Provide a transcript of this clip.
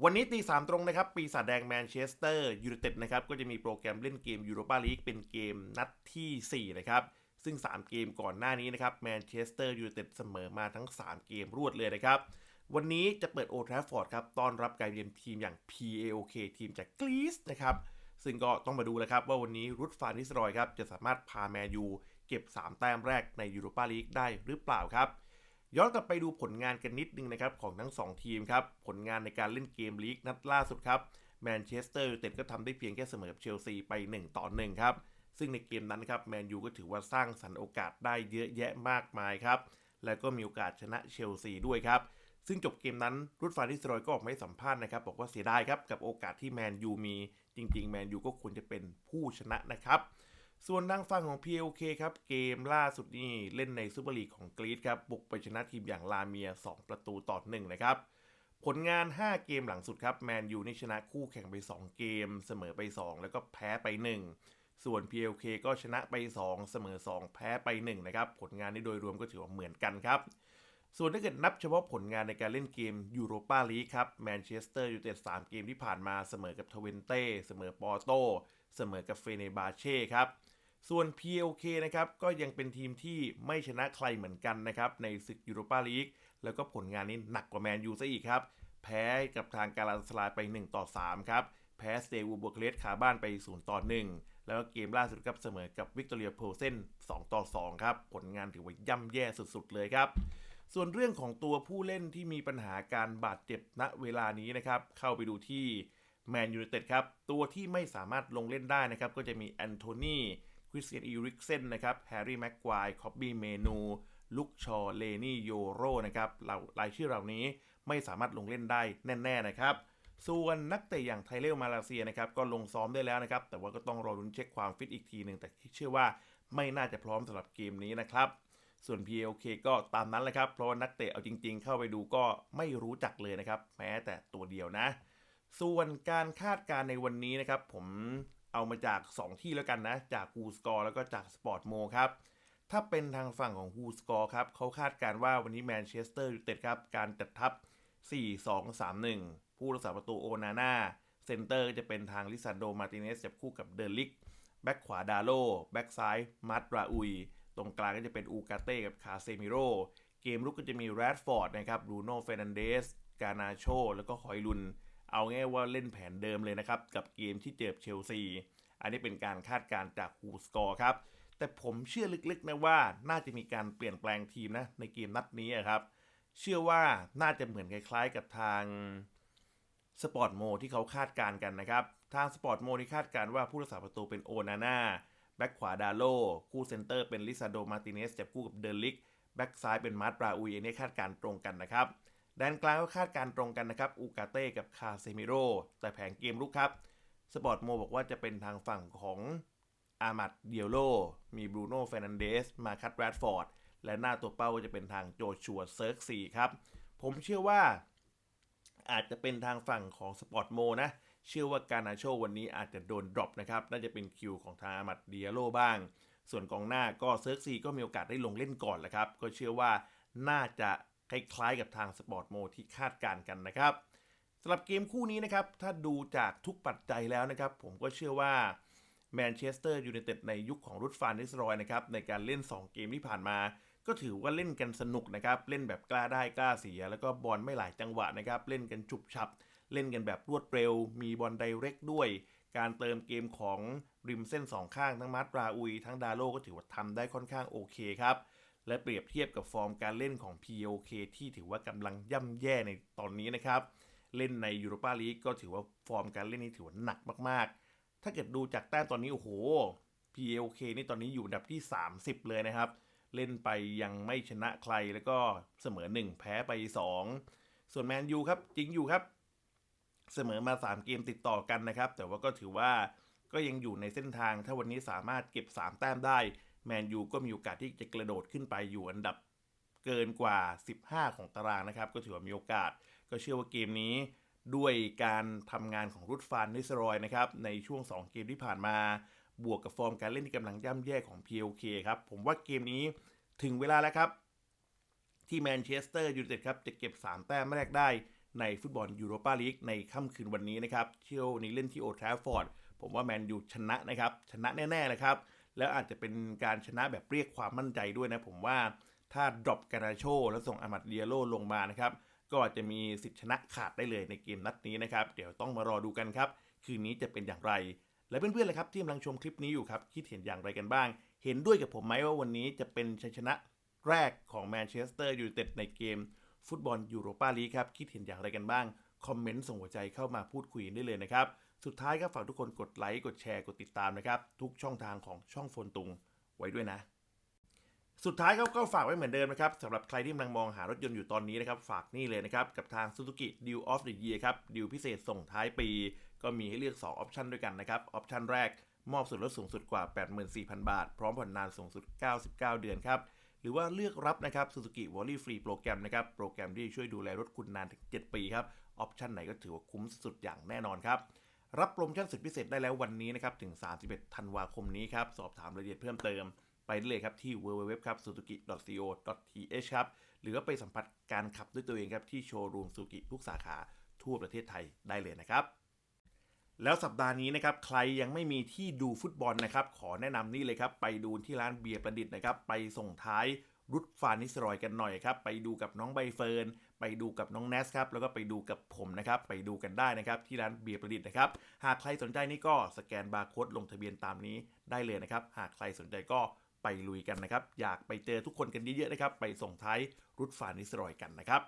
วันนี้ตีสามตรงนะครับ ปีศาจแดงแมนเชสเตอร์ยูไนเต็ดนะครับก็จะมีโปรแกรมเล่นเกมยูโรปาลีกเป็นเกมนัดทีสี่ 4 นะครับ ซึ่ง 3 เกมก่อนหน้านี้นะครับแมนเชสเตอร์ยูไนเต็ดเสมอมาทั้ง 3 เกมรวดเลยนะครับ วันนี้จะเปิดโอทราฟฟอร์ดครับต้อนรับการเยือนทีมอย่าง PAOK ทีมจากกรีซนะครับซึ่งก็ต้องมาดูแล้วครับว่าวันนี้รุดฟานนิสรอยครับจะสามารถพาแมนยูเก็บ 3 แต้มแรกในยูโรปาลีกได้หรือเปล่าครับ ย้อนกลับไปดูผลงานกันนิดนึงนะครับของทั้ง 2 ทีมครับ ผลงานในการเล่นเกมลีกนัดล่าสุดครับแมนเชสเตอร์ยูไนเต็ดก็ทำได้เพียงแค่เสมอกับเชลซีไป 1 ต่อ 1 ครับ ซึ่งในเกมนั้นครับแมนยูก็ถือว่าสร้างสรรค์โอกาสได้เยอะแยะมากมายครับ แล้วก็มีโอกาสชนะเชลซีด้วยครับ ซึ่งจบเกมนั้นรุดฟานิสรอยก็ออกมาให้สัมภาษณ์นะครับ บอกว่าเสียดายครับกับโอกาสที่แมนยูมี จริง ๆ แมนยูก็ควรจะเป็นผู้ชนะนะครับ ส่วนทางฝั่งของ PLK ครับ เกมล่าสุดนี่เล่นในซูเปอร์ลีกของกรีซครับ บุกไปชนะทีมอย่างลาเมีย 2 ประตูต่อหนึ่งนะครับ ผลงาน 5 เกมหลังสุดครับ แมนยูนี่ชนะคู่แข่งไป 2 เกม เสมอไป 2 แล้วก็แพ้ไป 1 ส่วน PLK ก็ชนะไป 2 เสมอ 2 แพ้ไป 1 นะครับ ผลงานนี้โดยรวมก็ถือว่าเหมือนกันครับ ส่วนถ้าเกิดนับเฉพาะผลงานในการเล่นเกมยูโรปาลีกครับ แมนเชสเตอร์ยูไนเต็ด3เกมที่ผ่านมาเสมอกับทเวนเต้ เสมอปอร์โต เสมอกับเฟเนบาเช่ครับ ส่วน PLK นะครับก็ยังเป็นทีมที่ไม่ชนะใครเหมือนกันนะครับในศึกยูโรปาลีกแล้วก็ผลงานนี้หนักกว่าแมนยูซะอีกครับ แพ้กับทางการาสลายไป 1 ต่อ 3 ครับ แพ้สเตวูบวกเลสคาบ้านไป 0 ต่อ 1 แล้วก็เกมล่าสุดครับเสมอกับวิกตอเรียโพเซน2 ต่อ 2 ครับ ผลงานถือว่าย่ำแย่สุดๆ เลยครับ ส่วนเรื่องของตัวผู้เล่นที่มีปัญหาการบาดเจ็บณเวลานี้นะครับ เข้าไปดูที่ แมนยู i นเต็ดครับ ตัวที่ไม่สามารถลงเล่นได้นะครับ ก็จะมีแอนโทนีคริสเตียนอีริกเซนนะครับแฮร์รี่แม็กควายคอบบี้เมนูลุกชอเลนี่โยโรนะครับเรารายชื่อเหล่านี้ไม่สามารถลงเล่นได้แน่ ๆ นะครับ ส่วนนักเตะอย่างไทเลลมาเลเซียนะครับก็ลงซ้อมได้แล้วนะครับ แต่ว่าก็ต้องรอรุ้นเช็คความฟิตอีกทีหนึ่งแต่เชื่อว่าไม่น่าจะพร้อมสำหรับเกมนี้นะครับ ส่วน PLK ก็ตามนั้นแหละครับ เพราะว่านักเตะเอาจริง ๆ เข้าไปดูก็ไม่รู้จักเลยนะครับแม้แต่ตัวเดียวนะ ส่วนการคาดการณ์ในวันนี้นะครับ ผมเอามาจาก 2 ที่แล้วกันนะ จาก w h o s c o r e แล้วก็จาก Sport Mo ครับ ถ้าเป็นทางฝั่งของ w h o s c o r e ครับเขาคาดการณ์ว่าวันนี้แมนเชสเตอร์ยูไนเต็ดครับ การจัดทัพ 4-2-3-1 ผู้รักษาประตูโอนาน่าเซนเตอร์จะเป็นทางลิซานโดมาติเนสจับคู่กับเดลิกแบ็กขวาดาโลแบ็กซ้ายมัตราอุย ตรงกลางก็จะเป็นอูกาเต้กับคาเซมิโรเกมลุกก็จะมีแรดฟอร์ดนะครับบรูโน่เฟรนันเดส กานาโช แล้วก็ฮอยลุน เอาง่ายว่าเล่นแผนเดิมเลยนะครับ กับเกมที่เจอเชลซี อันนี้เป็นการคาดการณ์จากฮูสกอร์ครับ แต่ผมเชื่อลึกๆนะว่าน่าจะมีการเปลี่ยนแปลงทีมนะในเกมนัดนี้ครับ เชื่อว่าน่าจะเหมือนคล้ายๆกับทางสปอร์ตโมที่เขาคาดการณ์กันนะครับ ทางสปอร์ตโมที่คาดการณ์ว่าผู้รักษาประตูเป็นโอนาน่าแบ็กขวาดาโลคู่เซนเตอร์เป็นลิซาโดมาติเนสจับคู่กับเดลิกแบ็กซ้ายเป็นมาร์ตราอุยอันนี้คาดการณ์ตรงกันนะครับ แดนกลางก็คาดการตรงกันนะครับอูกาเต้กับคาเซมิโรแต่แผงเกมลุกครับสปอร์ตโมบอกว่าจะเป็นทางฝั่งของอามัดเดียโลมีบรูโน่เฟรนันเดสมาคัตแรดฟอร์ดและหน้าตัวเป้าก็จะเป็นทางโจชัวเซิร์กซีครับ ผมเชื่อว่าอาจจะเป็นทางฝั่งของสปอร์ตโมนะ เชื่อว่าการนาโชวันนี้อาจจะโดนดรอปนะครับ น่าจะเป็นคิวของทางอามัดเดียโลบ้าง ส่วนกองหน้าก็เซิร์กซีก็มีโอกาสได้ลงเล่นก่อนแหละครับ ก็เชื่อว่าน่าจะ คล้ายๆกับทางสปอร์ตโมที่คาดการกันนะครับสำหรับเกมคู่นี้นะครับ ถ้าดูจากทุกปัจจัยแล้วนะครับ ผมก็เชื่อว่าแมนเชสเตอร์ยูไนเต็ดในยุคของรุดฟานนิสรอยนะครับในการเล่น 2 เกมที่ผ่านมา ก็ถือว่าเล่นกันสนุกนะครับ เล่นแบบกล้าได้กล้าเสีย แล้วก็บอลไม่หลายจังหวะนะครับ เล่นกันฉุบฉับ เล่นกันแบบรวดเร็ว มีบอลไดเรกด้วย การเติมเกมของริมเส้นสองข้างทั้งมาร์ตราอุย ทั้งดาโลก็ถือว่าทำได้ค่อนข้างโอเคครับ และเปรียบเทียบกับฟอร์มการเล่นของ POK ที่ถือว่ากำลังย่ำแย่ในตอนนี้นะครับ เล่นในยูโรปาลีกก็ถือว่าฟอร์มการเล่นนี่ถือว่าหนักมากๆ ถ้าเกิดดูจากแต้มตอนนี้โอ้โห PLK นี่ตอนนี้อยู่อันดับที่ 30 เลยนะครับ เล่นไปยังไม่ชนะใครแล้วก็เสมอ 1 แพ้ไป 2 ส่วนแมนยูครับจริงอยู่ครับ เสมอมา 3 เกมติดต่อกันนะครับ แต่ว่าก็ถือว่าก็ยังอยู่ในเส้นทางถ้าวันนี้สามารถเก็บ 3 แต้มได้ แมนยูก็มีโอกาสที่จะกระโดดขึ้นไปอยู่อันดับเกินกว่า 15 ของตารางนะครับ ก็ถือว่ามีโอกาส ก็เชื่อว่าเกมนี้ ด้วยการทำงานของรุดฟานนิสรอยนะครับ ในช่วง 2 เกมที่ผ่านมา บวกกับฟอร์มการเล่นที่กำลังย่ำแย่ของ PLK ครับ ผมว่าเกมนี้ถึงเวลาแล้วครับ ที่แมนเชสเตอร์ยูไนเต็ดครับ จะเก็บ 3 แต้มแรกได้ในฟุตบอลยูโรปาลีกในค่ำคืนวันนี้นะครับ เที่ยวนี้เล่นที่โอทราฟอร์ด ผมว่าแมนยูชนะนะครับ ชนะแน่ๆเลยครับ แล้วอาจจะเป็นการชนะแบบเรียกความมั่นใจด้วยนะผมว่าถ้าดรอปกานาโชแล้วส่งอามัดเดียโลลงมานะครับก็อาจจะมีสิทธิชนะขาดได้เลยในเกมนัดนี้นะครับ เดี๋ยวต้องมารอดูกันครับ คืนนี้จะเป็นอย่างไร และเพื่อนๆเลยครับที่กำลังชมคลิปนี้อยู่ครับ คิดเห็นอย่างไรกันบ้าง เห็นด้วยกับผมไหมว่าวันนี้จะเป็นชัยชนะแรกของแมนเชสเตอร์ยูไนเต็ดในเกม ฟุตบอลยูโรปาลีกครับ คิดเห็นอย่างไรกันบ้าง คอมเมนต์ส่งหัวใจเข้ามาพูดคุยได้เลยนะครับ สุดท้ายก็ฝากทุกคนกดไลค์กดแชร์กดติดตามนะครับ ทุกช่องทางของช่องโฟนตุงไว้ด้วยนะ สุดท้ายก็ก็ฝากไว้เหมือนเดิมนะครับสำหรับใครที่กำลังมองหารถยนต์อยู่ตอนนี้นะครับ ฝากนี่เลยนะครับ กับทาง Suzuki Deal of the Year ครับดีลพิเศษส่งท้ายปี ก็มีให้เลือก 2 ออปชันด้วยกันนะครับ ออปชันแรกมอบส่วนลดสูงสุดกว่า 84,000 บาท พร้อมผ่อนนานสูงสุด 99 เดือนครับ หรือว่าเลือกรับนะครับ Suzuki w a l l y Free โปรแกรมนะครับ โปรแกรมที่ช่วยดูแลรถคุณนานถึง 7 ปีครับ ออปชันไหนก็ถือว่าคุ้มสุดอย่างแน่นอนครับ รับโปรโมชั่นสุดพิเศษได้แล้ววันนี้นะครับถึง 31 ธันวาคมนี้ครับ สอบถามรายละเอียดเพิ่มเติมไปได้เลยครับที่ www ครับ suzuki.co.th ครับหรือว่าไปสัมผัสการขับด้วยตัวเองครับที่โชว์รูมซูกิทุกสาขาทั่วประเทศไทยได้เลยนะครับแล้วสัปดาห์นี้นะครับใครยังไม่มีที่ดูฟุตบอลนะครับขอแนะนำนี่เลยครับไปดูที่ร้านเบียร์ประดิษฐ์นะครับไปส่งท้ายรุดฟานิสรอยกันหน่อยครับไปดูกับน้องใบเฟิร์น ไปดูกับน้องเนสครับแล้วก็ไปดูกับผมนะครับไปดูกันได้นะครับที่ร้านเบียร์ประดิษฐ์นะครับหากใครสนใจนี่ก็สแกนบาร์โค้ดลงทะเบียนตามนี้ได้เลยนะครับหากใครสนใจก็ไปลุยกันนะครับ อยากไปเจอทุกคนกันเยอะๆนะครับ ไปส่งท้ายรุดฝานิสรอยกันนะครับ